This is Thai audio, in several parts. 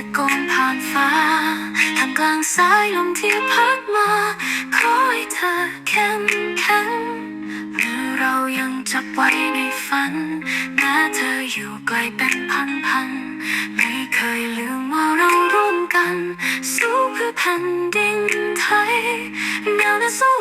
ระโกนผ่านฟ้าท่ามกลางสายลมที่พัดมาขอให้เธอแข็งแข็งหรือเรายังจับไว้ในฝันแม้เธออยู่ไกลเป็นพันพันไม่เคยลืมว่าเราร่วมกัน สู้เพื่อแผ่นดินไทยเราจะสู้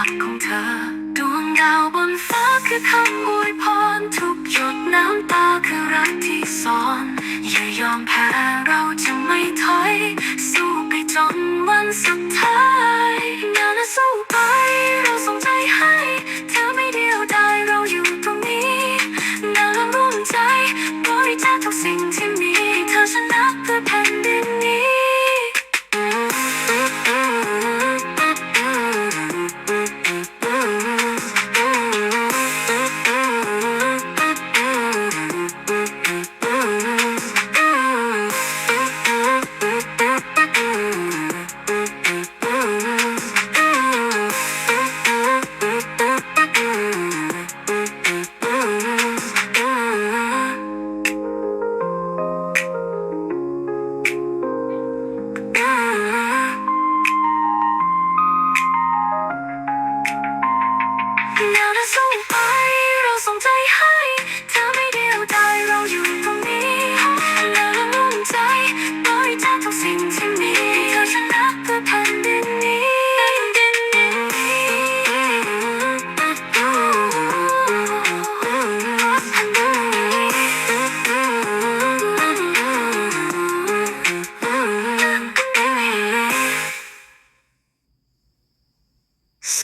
ักของเธอ ดวงดาวบนฟ้าคือคำอวยพร ทุกหยดน้ำตาคือรักที่สอน อย่ายอมแพ้เราจะไม่ถอย สู้ไปจนวันสุดท้ายงานสู้ไป เราส่งใจให้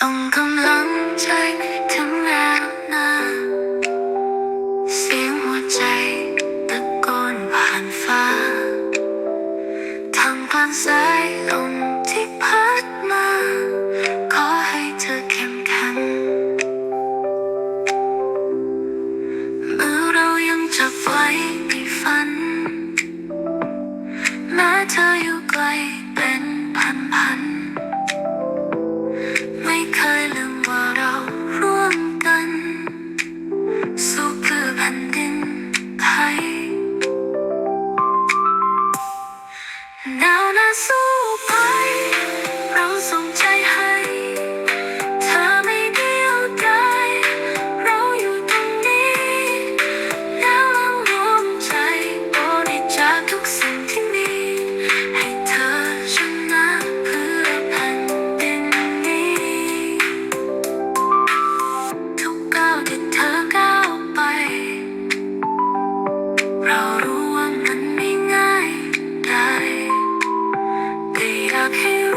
성금 런절 틈에 나 dark hair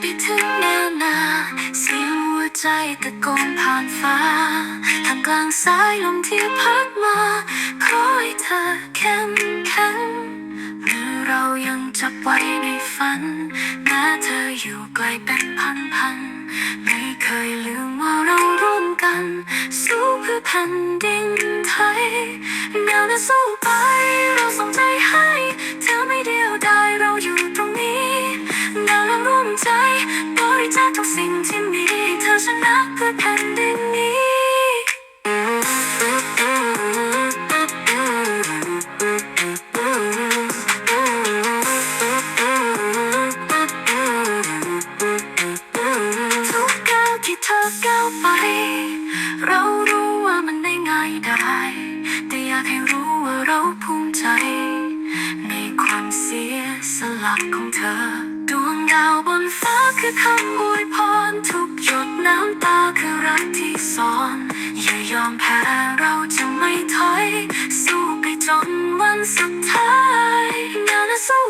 ไปถึงแนวหน้าสิวหัวใจตะโกนผ่านฟ้าทางกลางสายลมที่พัดมา ขอให้เธอเข้มแข็งหรือเรายังจับไว้ในฝันแม้เธออยู่ไกลเป็นพันพันไม่เคยลืมว่าเราร่วมกัน สู้เพื่อแผ่นดินไทยแนวหน้าสู้ไป เราส่งใจให้ เธอไม่เดียวดายเราอยู่ อก้าวไป เรารู้ว่ามันไม่ง่ายได้ แต่อยากให้รู้ว่าเราภูมิใจ ในความเสียสละของเธอ ดวงดาวบนฟ้าคือคำอวยพร ทุกหยดน้ำตาคือรักที่ซ่อน อย่ายอมแพ้เราจะไม่ถอย สู้ไปจนวันสุดท้ายงานะสู้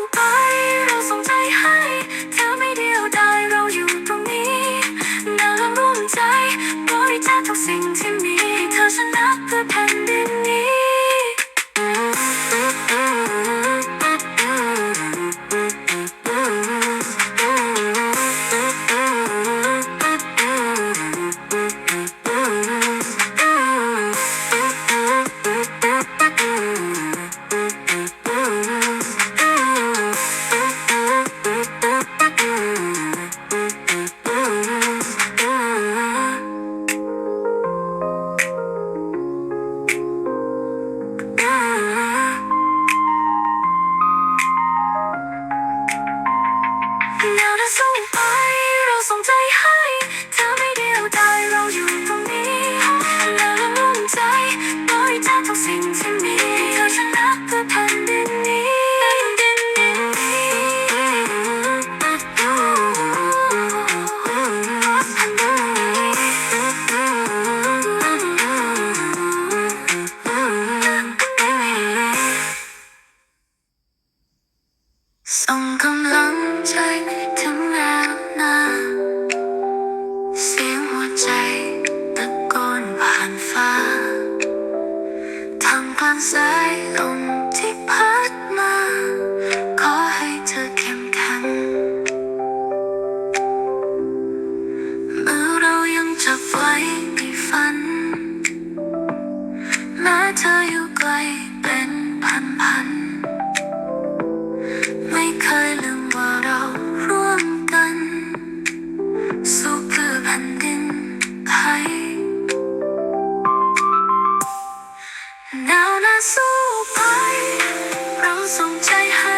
แางสายลมที่พัดมา ขอให้เธอเข้มแข็งเมื่อเรายังจับไว้ในฝันแม้เธออยู่ไกลเป็นพันพัน Dòng.